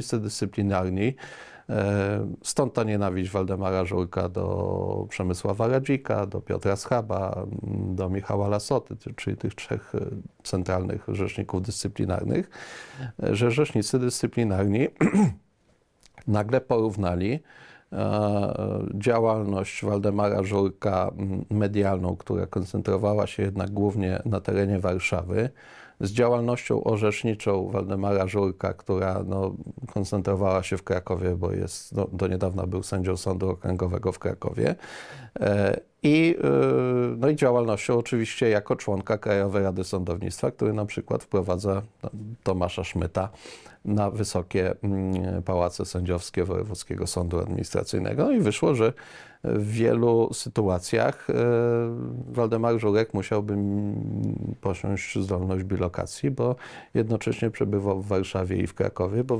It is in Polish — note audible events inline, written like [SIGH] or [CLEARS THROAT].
Wszyscy dyscyplinarni. E, Stąd ta nienawiść Waldemara Żurka do Przemysława Radzika, do Piotra Schaba, m, do Michała Lasoty, ty- czyli tych trzech e, centralnych rzeczników dyscyplinarnych, e, że rzecznicy dyscyplinarni [CLEARS THROAT] nagle porównali działalność Waldemara Żurka m, medialną, która koncentrowała się jednak głównie na terenie Warszawy, z działalnością orzeczniczą Waldemara Żurka, która no, koncentrowała się w Krakowie, bo jest, no, do niedawna był sędzią Sądu Okręgowego w Krakowie. E, I, e, no i działalnością oczywiście jako członka Krajowej Rady Sądownictwa, który na przykład wprowadza no, Tomasza Szmyta na wysokie mm, pałace sędziowskie Wojewódzkiego Sądu Administracyjnego. I wyszło, że w wielu sytuacjach e, Waldemar Żurek musiałby posiąść zdolność bilokacji, bo jednocześnie przebywał w Warszawie i w Krakowie, bo